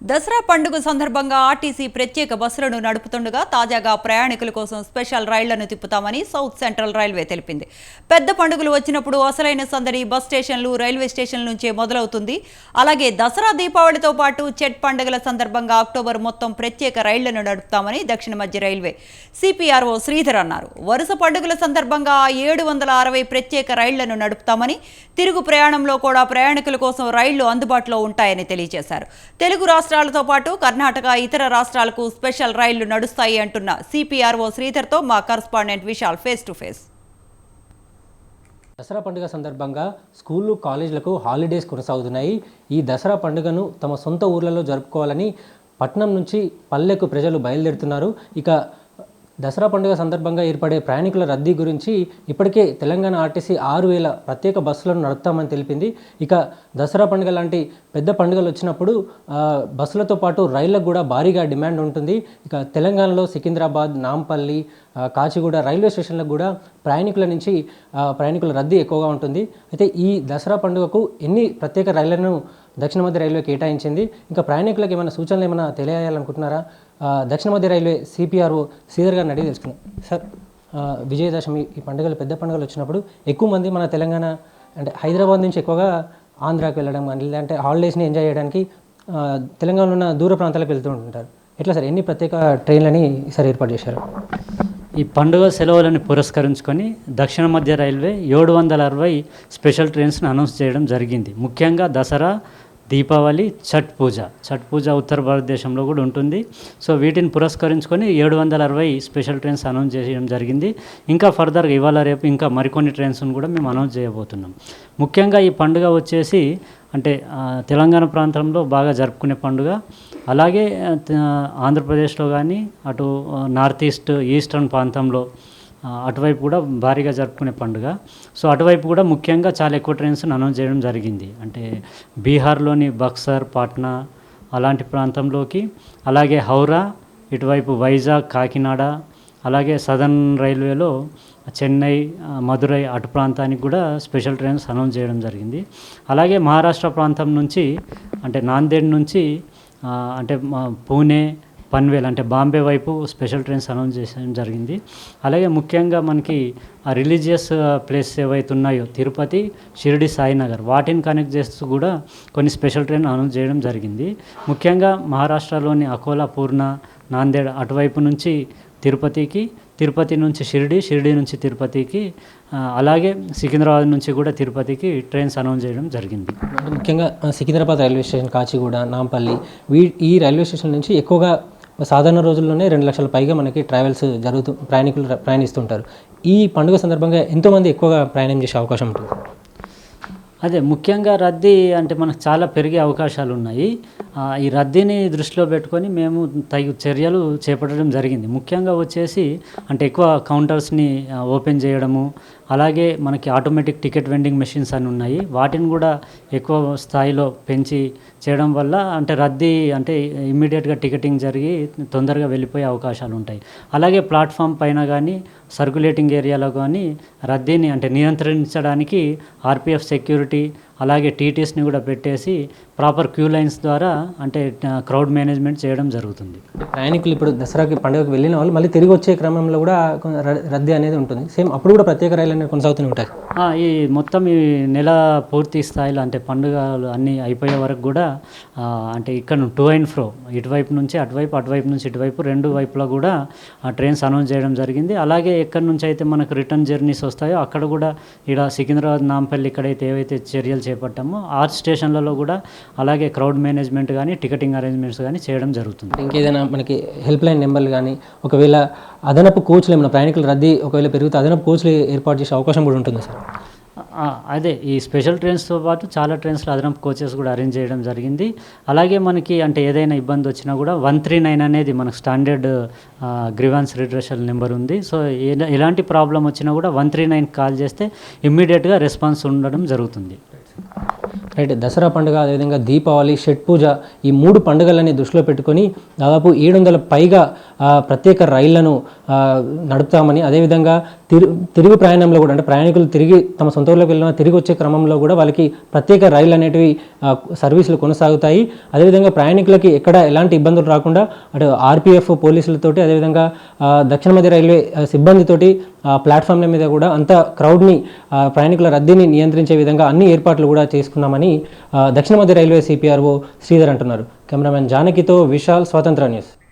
దసరా పండుగ సందర్భంగా ఆర్టీసీ ప్రత్యేక బస్సులను నడుపుతుండగా తాజాగా ప్రయాణికుల కోసం స్పెషల్ రైళ్ళను తిప్పుతామని సౌత్ సెంట్రల్ రైల్వే తెలిపింది. పెద్ద పండుగలు వచ్చినప్పుడు అసలైన సందడి బస్ స్టేషన్లు రైల్వే స్టేషన్ల నుంచే మొదలవుతుంది. అలాగే దసరా దీపావళితో పాటు చెట్ పండుగల సందర్భంగా అక్టోబర్ మొత్తం ప్రత్యేక రైళ్ళను నడుపుతామని దక్షిణ మధ్య రైల్వే సిపిఆర్ఓ శ్రీధర్ అన్నారు. వరుస పండుగల సందర్భంగా ఏడు వందల అరవై ప్రత్యేక రైళ్ళను నడుపుతామని తిరుగు ప్రయాణంలో కూడా ప్రయాణికుల కోసం రైళ్ళు అందుబాటులో ఉంటాయని తెలియజేశారు. తెలుగు రాష్ట్రాలతో పాటు కర్ణాటక ఇతర రాష్ట్రాలకు స్పెషల్ రైళ్ళు నడుస్తాయి అంటున్న సిపిఆర్ఓ శ్రీధర్తో మా correspondent Vishal face to face. Dasara పండుగ సందర్భంగా స్కూళ్ళు కాలేజీలకు హాలిడేస్ కొనసాగుతున్నాయి. ఈ దసరా పండుగను తమ సొంత ఊర్లలో జరుపుకోవాలని పట్నం నుంచి పల్లెకు ప్రజలు బయలుదేరుతున్నారు. ఇక దసరా పండుగ సందర్భంగా ఏర్పడే ప్రయాణికుల రద్దీ గురించి ఇప్పటికే తెలంగాణ ఆర్టీసీ ఆరు వేల ప్రత్యేక బస్సులను నడుపుతామని తెలిపింది. ఇక దసరా పండుగ లాంటి పెద్ద పండుగలు వచ్చినప్పుడు బస్సులతో పాటు రైళ్ళకు కూడా భారీగా డిమాండ్ ఉంటుంది. ఇక తెలంగాణలో సికింద్రాబాద్ నాంపల్లి కాచిగూడ రైల్వే స్టేషన్లకు కూడా ప్రయాణికుల నుంచి ప్రయాణికుల రద్దీ ఎక్కువగా ఉంటుంది. అయితే ఈ దసరా పండుగకు ఎన్ని ప్రత్యేక రైళ్ళను దక్షిణ మధ్య రైల్వే కేటాయించింది. ఇంకా ప్రయాణికులకు ఏమైనా సూచనలు ఏమైనా తెలియాలనుకుంటున్నారా దక్షిణ మధ్య రైల్వే సిపిఆర్ఓ శ్రీధర్ గారిని అడిగి తెలుసుకున్నాం సార్ విజయదశమి ఈ పండుగలు పెద్ద పండుగలు వచ్చినప్పుడు ఎక్కువ మంది మన తెలంగాణ అంటే హైదరాబాద్ నుంచి ఎక్కువగా ఆంధ్రాకి వెళ్ళడం కానీ లేదంటే హాలిడేస్ని ఎంజాయ్ చేయడానికి తెలంగాణలో ఉన్న దూర ప్రాంతాలకు వెళ్తూ ఉంటుంటారు. ఎట్లా సార్ ఎన్ని ప్రత్యేక ట్రైన్లని ఈసారి ఏర్పాటు చేశారు? ఈ పండుగ సెలవులను పురస్కరించుకొని దక్షిణ మధ్య రైల్వే ఏడు వందల అరవై స్పెషల్ ట్రైన్స్ని అనౌన్స్ చేయడం జరిగింది. ముఖ్యంగా దసరా దీపావళి ఛట్ పూజ. ఛట్ పూజ ఉత్తర భారతదేశంలో కూడా ఉంటుంది. సో వీటిని పురస్కరించుకొని ఏడు వందల అరవై స్పెషల్ ట్రైన్స్ అనౌన్స్ చేయడం జరిగింది. ఇంకా ఫర్దర్గా ఇవాళ రేపు ఇంకా మరికొన్ని ట్రైన్స్ను కూడా మేము అనౌన్స్ చేయబోతున్నాం. ముఖ్యంగా ఈ పండుగ వచ్చేసి అంటే తెలంగాణ ప్రాంతంలో బాగా జరుపుకునే పండుగ. అలాగే ఆంధ్రప్రదేశ్లో కానీ అటు నార్త్ ఈస్ట్ ఈస్టర్న్ ప్రాంతంలో అటువైపు కూడా భారీగా జరుపుకునే పండుగ. సో అటువైపు కూడా ముఖ్యంగా చాలా ఎక్కువ ట్రైన్స్ని అనౌన్స్ చేయడం జరిగింది. అంటే బీహార్లోని బక్సర్ పాట్నా అలాంటి ప్రాంతంలోకి అలాగే హౌరా ఇటువైపు వైజాగ్ కాకినాడ అలాగే సదర్న్ రైల్వేలో చెన్నై మధురై మదురై అటు ప్రాంతానికి కూడా స్పెషల్ ట్రైన్స్ అనౌన్స్ చేయడం జరిగింది. అలాగే మహారాష్ట్ర ప్రాంతం నుంచి అంటే నాందేడ్ నుంచి అంటే పూణే పన్వేల్ అంటే బాంబే వైపు స్పెషల్ ట్రైన్స్ అనౌన్స్ చేయడం జరిగింది. అలాగే ముఖ్యంగా మనకి ఆ రిలీజియస్ ప్లేసెస్ ఏవైతే ఉన్నాయో తిరుపతి షిరిడి సాయినగర్ వాటిని కనెక్ట్ చేస్తూ కూడా కొన్ని స్పెషల్ ట్రైన్ అనౌన్స్ చేయడం జరిగింది. ముఖ్యంగా మహారాష్ట్రలోని అకోలా పూర్ణ నాందేడ్ అటువైపు నుంచి తిరుపతికి తిరుపతి నుంచి షిరిడి షిరిడి నుంచి తిరుపతికి అలాగే సికింద్రాబాద్ నుంచి కూడా తిరుపతికి ట్రైన్స్ అనౌన్స్ చేయడం జరిగింది. ముఖ్యంగా సికింద్రాబాద్ రైల్వే స్టేషన్ కాచిగూడ నాంపల్లి వీ ఈ రైల్వే స్టేషన్ నుంచి ఎక్కువగా సాధారణ రోజుల్లోనే రెండు లక్షల పైగా మనకి ట్రావెల్స్ జరుగుతూ ప్రయాణికులు ప్రయాణిస్తుంటారు. ఈ పండుగ సందర్భంగా ఎంతోమంది ఎక్కువగా ప్రయాణం చేసే అవకాశం ఉంటుంది. అదే ముఖ్యంగా రద్దీ అంటే మనకు చాలా పెరిగే అవకాశాలు ఉన్నాయి ఈ రద్దీని దృష్టిలో పెట్టుకొని మేము తగు చర్యలు చేపట్టడం జరిగింది. ముఖ్యంగా వచ్చేసి అంటే ఎక్కువ కౌంటర్స్ని ఓపెన్ చేయడము అలాగే మనకి ఆటోమేటిక్ టికెట్ వెండింగ్ మెషిన్స్ అని ఉన్నాయి. వాటిని కూడా ఎక్కువ స్థాయిలో పెంచి చేయడం వల్ల అంటే రద్దీ అంటే ఇమ్మీడియట్గా టికెటింగ్ జరిగి తొందరగా వెళ్ళిపోయే అవకాశాలు ఉంటాయి అలాగే ప్లాట్ఫామ్ పైన కానీ సర్క్యులేటింగ్ ఏరియాలో కానీ రద్దీని అంటే నియంత్రించడానికి ఆర్పిఎఫ్ సెక్యూరిటీ అలాగే టీటీస్ని కూడా పెట్టేసి ప్రాపర్ క్యూ లైన్స్ ద్వారా అంటే క్రౌడ్ మేనేజ్మెంట్ చేయడం జరుగుతుంది. ప్రయాణికులు ఇప్పుడు దసరాకి పండుగకు వెళ్ళిన వాళ్ళు మళ్ళీ తిరిగి వచ్చే క్రమంలో కూడా రద్దీ అనేది ఉంటుంది. సేమ్ అప్పుడు కూడా ప్రత్యేక రైలు అనేది కొనసాగుతూనే ఉంటాయి. ఈ మొత్తం ఈ నెల పూర్తి స్థాయిలో అంటే పండుగలు అన్నీ అయిపోయే వరకు కూడా అంటే ఇక్కడ టూ అండ్ ఫ్రో ఇటువైపు నుంచి అటువైపు అటువైపు నుంచి ఇటువైపు రెండు వైపులా కూడా ఆ ట్రైన్స్ అనౌన్స్ చేయడం జరిగింది. అలాగే ఎక్కడి నుంచి అయితే మనకు రిటర్న్ జర్నీస్ వస్తాయో అక్కడ కూడా ఇక్కడ సికింద్రాబాద్ నాంపల్లి ఇక్కడైతే ఏవైతే చర్యలు చేపట్టామో. ఆ స్టేషన్లలో కూడా అలాగే క్రౌడ్ మేనేజ్మెంట్ కానీ టికెటింగ్ అరేంజ్మెంట్స్ కానీ చేయడం జరుగుతుంది. ఇంకేదైనా మనకి హెల్ప్ లైన్ నెంబర్లు కానీ ఒకవేళ అదనపు కోచ్లు ఏమైనా ప్రయాణికుల రద్దీ ఒకవేళ పెరిగితే అదనపు కోచ్లు ఏర్పాటు చేసే అవకాశం కూడా ఉంటుంది సార్? అదే ఈ స్పెషల్ ట్రైన్స్తో పాటు చాలా ట్రైన్స్లో అదనపు కోచెస్ కూడా అరేంజ్ చేయడం జరిగింది. అలాగే మనకి అంటే ఏదైనా ఇబ్బంది వచ్చినా కూడా వన్ త్రీ నైన్ అనేది మనకు స్టాండర్డ్ గ్రివాన్స్ రిడ్రెషల్ నెంబర్ ఉంది. సో ఎల- ఎలాంటి ప్రాబ్లం వచ్చినా కూడా వన్ త్రీ నైన్ కాల్ చేస్తే ఇమ్మీడియట్గా రెస్పాన్స్ ఉండడం జరుగుతుంది. రైట్ దసరా పండుగ అదేవిధంగా దీపావళి షట్ పూజ ఈ మూడు పండుగలని దృష్టిలో పెట్టుకొని దాదాపు ఏడు వందల పైగా ప్రత్యేక రైళ్ళను నడుపుతామని. అదేవిధంగా తిరు తిరుగు ప్రయాణంలో కూడా అంటే ప్రయాణికులు తిరిగి తమ సొంత ఊళ్ళకి వెళ్ళిన తిరిగి వచ్చే క్రమంలో కూడా వాళ్ళకి ప్రత్యేక రైళ్ళు అనేటివి సర్వీసులు కొనసాగుతాయి. అదేవిధంగా ప్రయాణికులకి ఎక్కడ ఎలాంటి ఇబ్బందులు రాకుండా అటు ఆర్పిఎఫ్ పోలీసులతోటి అదేవిధంగా దక్షిణ మధ్య రైల్వే సిబ్బందితోటి ప్లాట్ఫామ్ల మీద కూడా అంత క్రౌడ్ని ప్రయాణికుల రద్దీని నియంత్రించే విధంగా అన్ని ఏర్పాట్లు కూడా చేసుకున్నామని దక్షిణ మధ్య రైల్వే సిపిఆర్ఓ శ్రీధర్ అంటున్నారు. కెమెరామెన్ జానకితో విశాల్ స్వాతంత్ర న్యూస్.